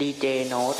ดีเจโน้ต